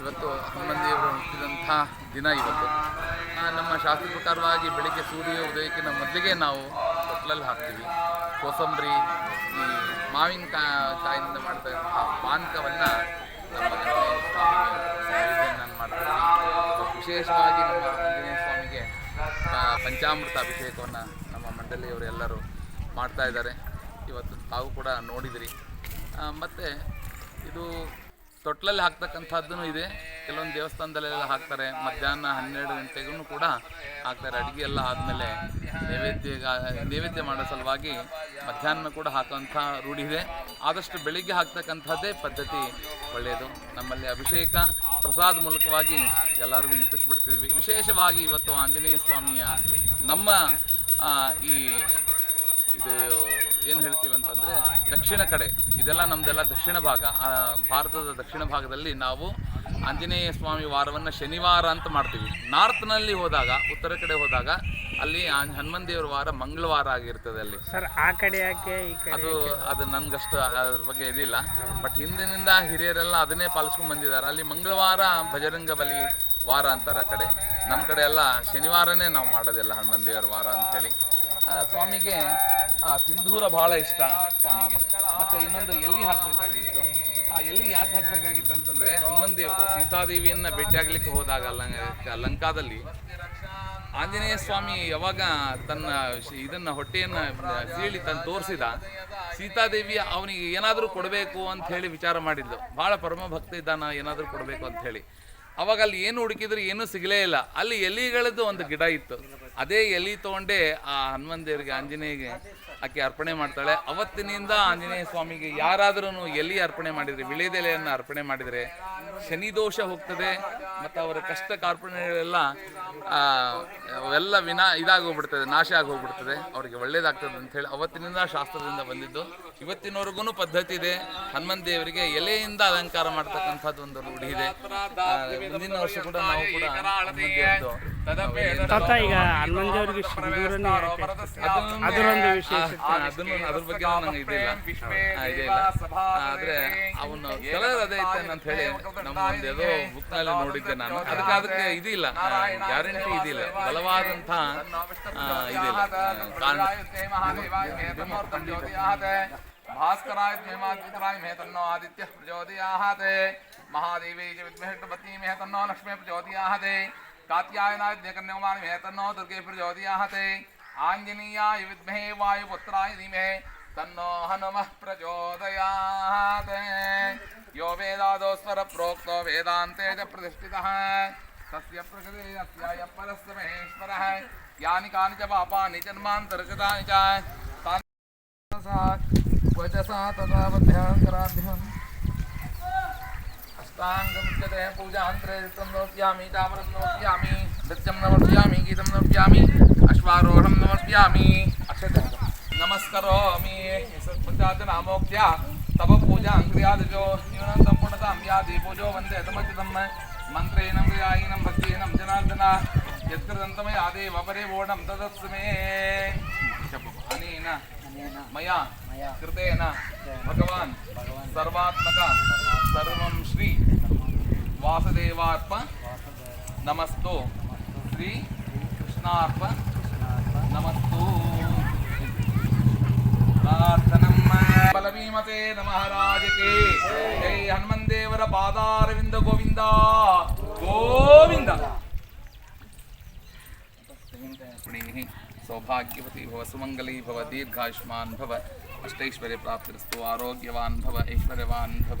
ಇವತ್ತು ಹನುಮನ್ ದೇವರು ಹುಟ್ಟಿದಂಥ ದಿನ ಇವತ್ತು. ನಮ್ಮ ಶಾಸ್ತ್ರ ಪ್ರಕಾರವಾಗಿ ಬೆಳಿಗ್ಗೆ ಸೂರ್ಯ ಉದಯಕ್ಕಿಂತ ಮೊದಲಿಗೆ ನಾವು ತೊಟ್ಲಲ್ಲಿ ಹಾಕ್ತೀವಿ. ಕೋಸಂಬರಿ, ಈ ಮಾವಿನ ಕಾ ಮಾಡ್ತಾ ಮಾಡ್ತಕ್ಕಂಥ ಪಾನಕವನ್ನು ನಮ್ಮ ನೈವೇದ್ಯವನ್ನು ಮಾಡ್ತೀವಿ. ವಿಶೇಷವಾಗಿ ನಮ್ಮ ಆಂಜನೇಯ ಸ್ವಾಮಿಗೆ ಪಂಚಾಮೃತ ಅಭಿಷೇಕವನ್ನು ನಮ್ಮ ಮಂಡಳಿಯವರೆಲ್ಲರೂ ಮಾಡ್ತಾ ಇದ್ದಾರೆ. ಇವತ್ತು ತಾವು ಕೂಡ ನೋಡಿದಿರಿ. ಮತ್ತು ಇದು ತೊಟ್ಲಲ್ಲಿ ಹಾಕ್ತಕ್ಕಂಥದ್ದು ಇದೆ. ಕೆಲವೊಂದು ದೇವಸ್ಥಾನದಲ್ಲೆಲ್ಲ ಹಾಕ್ತಾರೆ. ಮಧ್ಯಾಹ್ನ ಹನ್ನೆರಡು ಗಂಟೆಗೂ ಕೂಡ ಹಾಕ್ತಾರೆ. ಅಡುಗೆ ಎಲ್ಲ ಆದಮೇಲೆ ನೈವೇದ್ಯ ನೈವೇದ್ಯ ಮಾಡೋ ಸಲುವಾಗಿ ಮಧ್ಯಾಹ್ನ ಕೂಡ ಹಾಕುವಂಥ ರೂಢಿ ಇದೆ. ಆದಷ್ಟು ಬೆಳಿಗ್ಗೆ ಹಾಕ್ತಕ್ಕಂಥದ್ದೇ ಪದ್ಧತಿ ಒಳ್ಳೆಯದು. ನಮ್ಮಲ್ಲಿ ಅಭಿಷೇಕ, ಪ್ರಸಾದ ಮೂಲಕವಾಗಿ ಎಲ್ಲರಿಗೂ ಮುಟ್ಟಿಸ್ಬಿಡ್ತಿದ್ವಿ. ವಿಶೇಷವಾಗಿ ಇವತ್ತು ಆಂಜನೇಯ ಸ್ವಾಮಿಯ ನಮ್ಮ ಈ ಏನು ಹೇಳ್ತೀವಿ ಅಂತಂದರೆ ದಕ್ಷಿಣ ಕಡೆ ಇದೆಲ್ಲ ನಮ್ಮದೆಲ್ಲ ದಕ್ಷಿಣ ಭಾಗ ಭಾರತದ ದಕ್ಷಿಣ ಭಾಗದಲ್ಲಿ ನಾವು ಆಂಜನೇಯ ಸ್ವಾಮಿ ವಾರವನ್ನು ಶನಿವಾರ ಅಂತ ಮಾಡ್ತೀವಿ. ನಾರ್ತ್ನಲ್ಲಿ ಹೋದಾಗ ಉತ್ತರ ಕಡೆ ಹೋದಾಗ ಅಲ್ಲಿ ಹನುಮನ್ ದೇವರ ವಾರ ಮಂಗಳವಾರ ಆಗಿರ್ತದೆ ಅಲ್ಲಿ. ಸರ್ ಆ ಕಡೆ ಯಾಕೆ ಅದು ಅದು ನನ್ಗಷ್ಟು ಅದ್ರ ಬಗ್ಗೆ ಇದಿಲ್ಲ. ಬಟ್ ಹಿಂದಿನಿಂದ ಹಿರಿಯರೆಲ್ಲ ಅದನ್ನೇ ಪಾಲಿಸ್ಕೊಂಡು ಬಂದಿದ್ದಾರೆ. ಅಲ್ಲಿ ಮಂಗಳವಾರ ಭಜರಂಗ ಬಲಿ ವಾರ ಅಂತಾರೆ ಆ ಕಡೆ. ನಮ್ಮ ಕಡೆ ಎಲ್ಲ ಶನಿವಾರನೇ ನಾವು ಮಾಡೋದಿಲ್ಲ ಹನುಮನ್ ದೇವರ ವಾರ ಅಂತ ಹೇಳಿ. ಸ್ವಾಮಿಗೆ ಆ, ಸಿಂಧೂರ ಬಹಳ ಇಷ್ಟ ಸ್ವಾಮಿಗೆ. ಮತ್ತೆ ಇನ್ನೊಂದು ಎಲ್ಲಿ ಹಾಕ್ಬೇಕಾಗಿತ್ತು? ಆ ಎಲ್ಲಿ ಯಾಕೆ ಹಾಕ್ಬೇಕಾಗಿತ್ತು ಅಂತಂದ್ರೆ ಹನುಮನ್ ದೇವರು ಸೀತಾದೇವಿಯನ್ನ ಭೇಟಿಯಾಗ್ಲಿಕ್ಕೆ ಹೋದಾಗ ಲಂಕಾದಲ್ಲಿ ಆಂಜನೇಯ ಸ್ವಾಮಿ ಯಾವಾಗ ತನ್ನ ಇದನ್ನ ಹೊಟ್ಟೆಯನ್ನ ಸೀಳಿ ತನ್ನ ತೋರಿಸಿದ ಸೀತಾದೇವಿ ಅವನಿಗೆ ಏನಾದರೂ ಕೊಡಬೇಕು ಅಂತ ಹೇಳಿ ವಿಚಾರ ಮಾಡಿದ್ಲು. ಬಹಳ ಪರಮ ಭಕ್ತ ಇದ್ದಾನ ಏನಾದರೂ ಕೊಡಬೇಕು ಅಂತ ಹೇಳಿ. ಅವಾಗ ಅಲ್ಲಿ ಏನು ಹುಡುಕಿದ್ರು ಏನೂ ಸಿಗಲೇ ಇಲ್ಲ. ಅಲ್ಲಿ ಎಲಿಗಳದ್ದು ಒಂದು ಗಿಡ ಇತ್ತು. ಅದೇ ಎಲಿ ತೊಗೊಂಡೇ ಆ ಹನುಮನ್ ದೇವರಿಗೆ ಆಂಜನೇಯಗೆ ಆಕೆ ಅರ್ಪಣೆ ಮಾಡ್ತಾಳೆ. ಅವತ್ತಿನಿಂದ ಆಂಜನೇಯ ಸ್ವಾಮಿಗೆ ಯಾರಾದ್ರೂ ಎಲಿ ಅರ್ಪಣೆ ಮಾಡಿದರೆ, ವಿಳೆದೆಲೆಯನ್ನು ಅರ್ಪಣೆ ಮಾಡಿದರೆ ಶನಿ ದೋಷ ಹೋಗ್ತದೆ. ಮತ್ತು ಅವರ ಕಷ್ಟ ಕಾರ್ಪಣೆಗಳೆಲ್ಲ ಅವೆಲ್ಲ ವಿನಾ ಇದಾಗೋಗ್ಬಿಡ್ತದೆ, ನಾಶ ಆಗೋಗ್ಬಿಡ್ತದೆ. ಅವರಿಗೆ ಒಳ್ಳೇದಾಗ್ತದೆ ಅಂತ ಹೇಳಿ ಅವತ್ತಿನಿಂದ ಶಾಸ್ತ್ರದಿಂದ ಬಂದಿದ್ದು. ಇವತ್ತಿನವರೆಗೂ ಪದ್ಧತಿ ಇದೆ. ಹನುಮನ್ ದೇವರಿಗೆ ಎಲೆಯಿಂದ ಅಲಂಕಾರ ಮಾಡ್ತಕ್ಕಂಥದ್ದು ಒಂದು ರೂಢಿ ಇದೆ. ಮುಂದಿನ ವರ್ಷ ಕೂಡ ನಾವು ಕೂಡ ತಾತ ಈಗ ಅದರೊಂದು ವಿಶೇಷ ಅದನ್ನು ಅದ್ರ ಬಗ್ಗೆ ನಂಗೆ ಇದಿಲ್ಲ. ಆ, ಇದಿಲ್ಲ. ಆದ್ರೆ ಅವನು ಕಲರ್ ಅದೇ ಅಂತ ಹೇಳಿ ನಮ್ಮ ಒಂದು ಯಾವುದೋ ಬುಕ್ನಲ್ಲಿ ನೋಡಿದ್ದೆ ನಾನು. ಅದಕ್ಕೆ ಅದಕ್ಕೆ ಇದಿಲ್ಲ. ಗ್ಯಾರಂಟಿ ಇದಿಲ್ಲ. ಬಲವಾದಂತ ಇದಿಲ್ಲ. ಕಾರಣ. ಭಾಸ್ಕರಾಯ ಧೀಮಾದ್ವಿತರಾಯ ಮೇತನ್ನೋ ಆದಿತ್ಯ ಪ್ರಚೋದಯಾತೆ ಮಹಾದೇವಿ ಚ ವಿದ್ಮಹೇ ಪತ್ನಿ ಮೇತನ್ನೋ ಲಕ್ಷ್ಮೇ ಪ್ರಚೋದಯಾತೆ कात्यायनाय जगन्यमान में तन्नो दुर्गे प्रचोदयाहते। आंजनीयाय विद्महे वायुपुत्राय धीमहे, तन्नो हनुमः प्रचोदयात् यो वेदादोस्वर प्रोक्तो वेदान्ते च प्रतिष्ठितः। तस्य प्रकृतिरस्याय परस्य महेश्वरः। यानि कानि च पापानि जन्मान्तर्गतानि च। तानि सा वचसा तथा बध्यान्तराभ्यम् नोत्यामि तामरं नोत्यामि नृत्यं नमस्यामि गीतं नोत्यामि अश्वारोहणं नमस्यामि। अक्षते नमस्करोमि। सत्पुञ्चाचनामोक्त्या तव पूजां क्रियादिजो न्यूनं सम्पूर्णतां यादि पूजो वंदे तमच्युतम् मन्त्रेण क्रियाहीनं भक्तिहीनं जनार्दन। यत्कृतं आदेव परे वोढं तदस्सु मे अनेन मया कृतेन भगवान्। सर्वात्मक सर्वं वासुदेवार्प, नमस्तु। श्री कृष्णार्प, नमस्तु। बलभीमते नमः राजके। जय हनुमन् देवर पादारविन्द गोविन्द। सौभाग्यवती भव, सुमङ्गली भव, दीर्घायुष्मान् भव, अष्टैश्वर्यप्राप्तिरस्तु, आरोग्यवान् भव, ऐश्वर्यवान् भव।